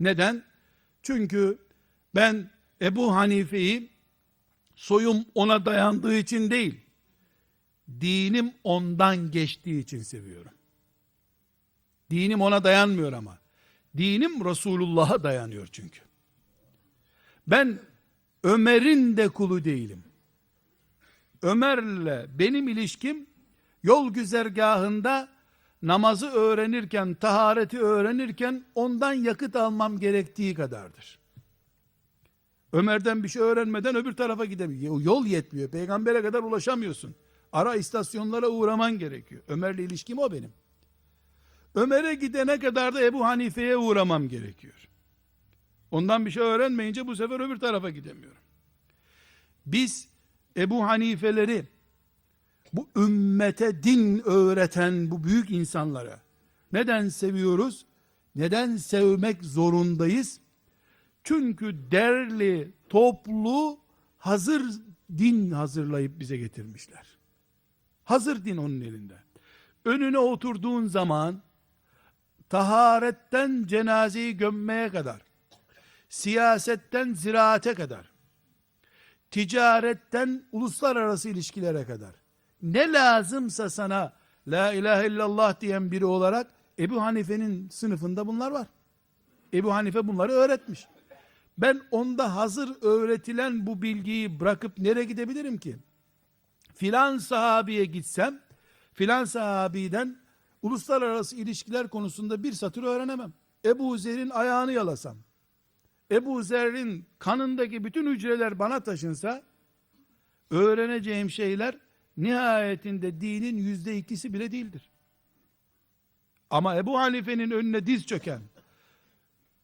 Neden? Çünkü ben Ebu Hanife'yi soyum ona dayandığı için değil, dinim ondan geçtiği için seviyorum. Dinim ona dayanmıyor ama. Dinim Resulullah'a dayanıyor çünkü. Ben Ömer'in de kulu değilim. Ömer'le benim ilişkim yol güzergahında namazı öğrenirken, tahareti öğrenirken ondan yakıt almam gerektiği kadardır. Ömer'den bir şey öğrenmeden öbür tarafa gidemiyor. Yol yetmiyor. Peygambere kadar ulaşamıyorsun. Ara istasyonlara uğraman gerekiyor. Ömer'le ilişkim o benim. Ömer'e gidene kadar da Ebu Hanife'ye uğramam gerekiyor. Ondan bir şey öğrenmeyince bu sefer öbür tarafa gidemiyorum. Biz Ebu Hanifeleri bu ümmete din öğreten bu büyük insanlara neden seviyoruz? Neden sevmek zorundayız? Çünkü derli, toplu, hazır din hazırlayıp bize getirmişler. Hazır din onun elinde. Önüne oturduğun zaman taharetten cenazeyi gömmeye kadar, siyasetten ziraate kadar, ticaretten uluslararası ilişkilere kadar, ne lazımsa sana la ilahe illallah diyen biri olarak Ebu Hanife'nin sınıfında bunlar var. Ebu Hanife bunları öğretmiş. Ben onda hazır öğretilen bu bilgiyi bırakıp nereye gidebilirim ki? Filan sahabiye gitsem, filan sahabiden uluslararası ilişkiler konusunda bir satır öğrenemem. Ebu Zer'in ayağını yalasam, Ebu Zer'in kanındaki bütün hücreler bana taşınsa, öğreneceğim şeyler nihayetinde dinin yüzde ikisi bile değildir. Ama Ebu Hanife'nin önüne diz çöken,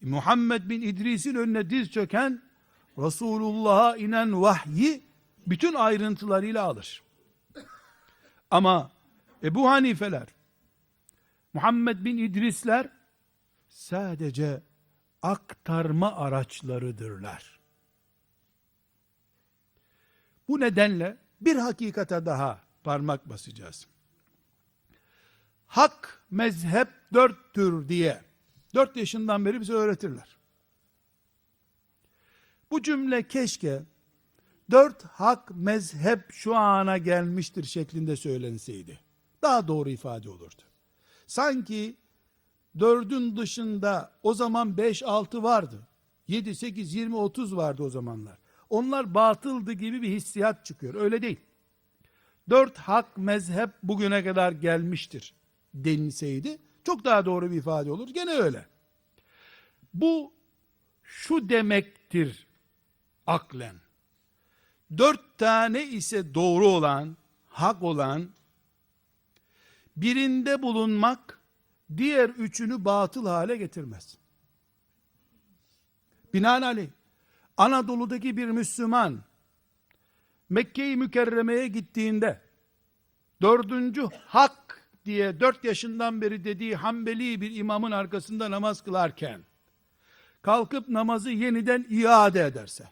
Muhammed bin İdris'in önüne diz çöken, Resulullah'a inen vahyi bütün ayrıntılarıyla alır. Ama Ebu Hanifeler, Muhammed bin İdrisler sadece aktarma araçlarıdırlar. Bu nedenle bir hakikate daha parmak basacağız. Hak mezhep dörttür diye dört yaşından beri bize öğretirler. Bu cümle keşke dört hak mezhep şu ana gelmiştir şeklinde söylenseydi. Daha doğru ifade olurdu. Sanki dördün dışında o zaman beş altı vardı. Yedi, sekiz, yirmi, otuz vardı o zamanlar. Onlar batıldı gibi bir hissiyat çıkıyor. Öyle değil. Dört hak mezhep bugüne kadar gelmiştir denilseydi çok daha doğru bir ifade olur. Gene öyle. Bu şu demektir aklen. Dört tane ise doğru olan, hak olan, birinde bulunmak, diğer üçünü batıl hale getirmez. Binaenaleyh, Anadolu'daki bir Müslüman, Mekke-i Mükerreme'ye gittiğinde, dördüncü hak diye dört yaşından beri dediği Hanbeli bir imamın arkasında namaz kılarken, kalkıp namazı yeniden iade ederse,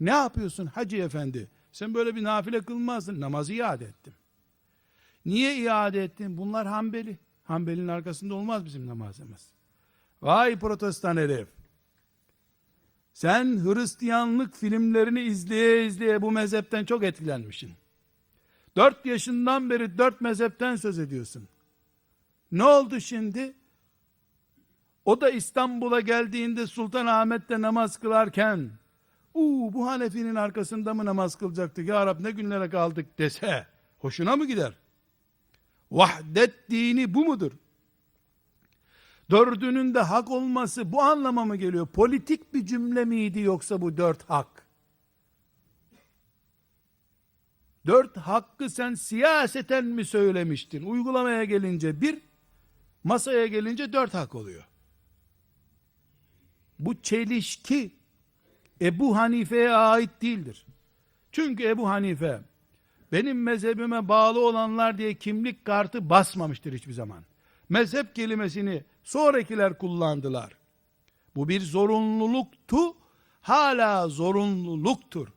ne yapıyorsun hacı efendi? Sen böyle bir nafile kılmazdın. Namazı iade ettim. Niye iade ettin? Bunlar Hanbeli. Hanbeli'nin arkasında olmaz bizim namazımız. Vay protestan herif. Sen Hristiyanlık filmlerini izleye izleye bu mezhepten çok etkilenmişsin. Dört yaşından beri dört mezhepten söz ediyorsun. Ne oldu şimdi? O da İstanbul'a geldiğinde Sultanahmet'te namaz kılarken Uuu bu Hanefi'nin arkasında mı namaz kılacaktık ya Rab ne günlere kaldık dese hoşuna mı gider? Vahdet dini bu mudur? Dördünün de hak olması bu anlama mı geliyor? Politik bir cümle miydi yoksa bu dört hak? Dört hakkı sen siyaseten mi söylemiştin? Uygulamaya gelince bir, masaya gelince dört hak oluyor. Bu çelişki Ebu Hanife'ye ait değildir. Çünkü Ebu Hanife benim mezhebime bağlı olanlar diye kimlik kartı basmamıştır hiçbir zaman. Mezhep kelimesini sonrakiler kullandılar. Bu bir zorunluluktu, hala zorunluluktur.